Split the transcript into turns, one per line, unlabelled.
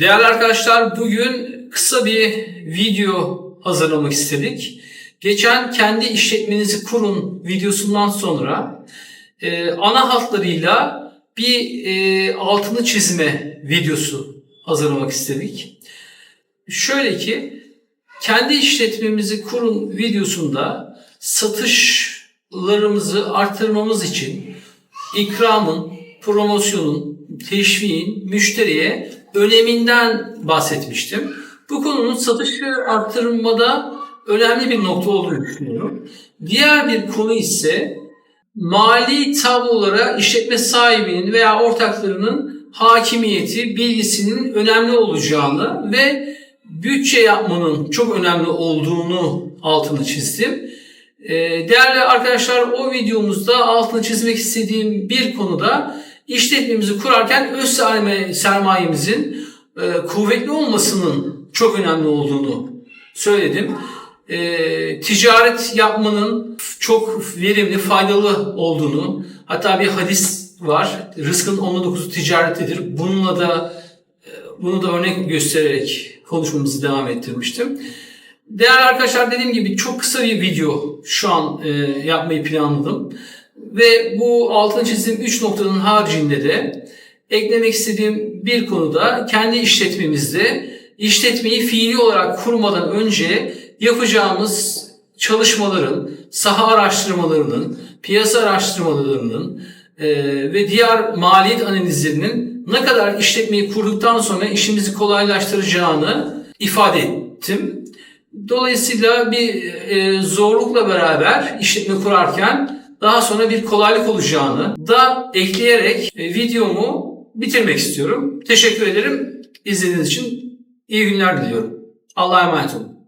Değerli arkadaşlar bugün kısa bir video hazırlamak istedik. Geçen kendi işletmenizi kurun videosundan sonra e, ana hatlarıyla bir e, altını çizme videosu hazırlamak istedik. Şöyle ki kendi işletmemizi kurun videosunda satışlarımızı artırmamız için ikramın, promosyonun, teşviğin müşteriye öneminden bahsetmiştim. Bu konunun satışı arttırmada önemli bir nokta olduğunu düşünüyorum. Diğer bir konu ise mali tablolara işletme sahibinin veya ortaklarının hakimiyeti, bilgisinin önemli olacağını ve bütçe yapmanın çok önemli olduğunu altını çizdim. Ee, Değerli arkadaşlar o videomuzda altını çizmek istediğim bir konuda işletmemizi kurarken öz sermaye- sermayemizin e, kuvvetli olmasının çok önemli olduğunu söyledim. E, ticaret yapmanın çok verimli, faydalı olduğunu, hatta bir hadis var. Rızkın onda dokuzu ticarettedir. Bununla da e, bunu da örnek göstererek konuşmamızı devam ettirmiştim. Değerli arkadaşlar dediğim gibi çok kısa bir video şu an e, yapmayı planladım. Ve bu altını çizdiğim 3 noktanın haricinde de eklemek istediğim bir konuda kendi işletmemizde işletmeyi fiili olarak kurmadan önce yapacağımız çalışmaların, saha araştırmalarının, piyasa araştırmalarının e, ve diğer maliyet analizlerinin ne kadar işletmeyi kurduktan sonra işimizi kolaylaştıracağını ifade ettim. Dolayısıyla bir e, zorlukla beraber işletme kurarken daha sonra bir kolaylık olacağını da ekleyerek e, videomu bitirmek istiyorum. Teşekkür ederim. İzlediğiniz için iyi günler diliyorum. Allah'a emanet olun.